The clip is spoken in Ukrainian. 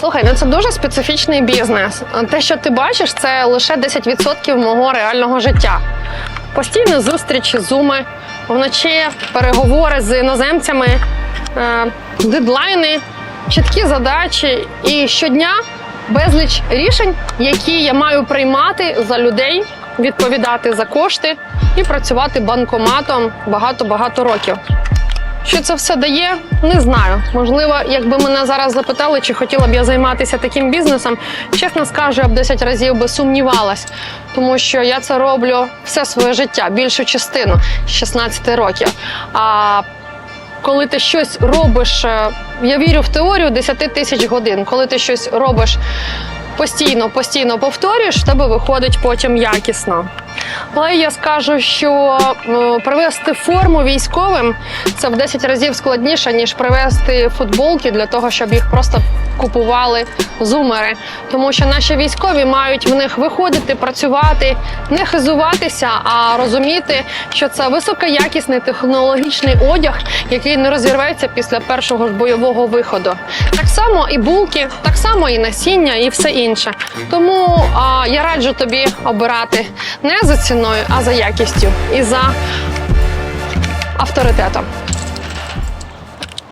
Слухай, ну це дуже специфічний бізнес. Те, що ти бачиш, це лише 10% мого реального життя. Постійні зустрічі, зуми, вночі переговори з іноземцями, е, дедлайни, чіткі задачі і щодня безліч рішень, які я маю приймати за людей, відповідати за кошти і працювати банкоматом багато-багато років. Що це все дає, не знаю. Можливо, якби мене зараз запитали, чи хотіла б я займатися таким бізнесом, чесно скажу, я б 10 разів би сумнівалась, тому що я це роблю все своє життя, більшу частину з 16 років. А коли ти щось робиш, е, я вірю в теорію 10 тисяч годин. Коли ти щось робиш постійно, постійно повторюєш, в тебе виходить потім якісно. Але я скажу, що е, привезти форму військовим це в 10 разів складніше, ніж привезти футболки для того, щоб їх просто купували зумери. Тому що наші військові мають в них виходити, працювати, не хизуватися, а розуміти, що це високоякісний технологічний одяг, який не розірветься після першого ж бойового виходу. Само і булки, так само і насіння, і все інше. Тому а, я раджу тобі обирати не за ціною, а за якістю і за авторитетом.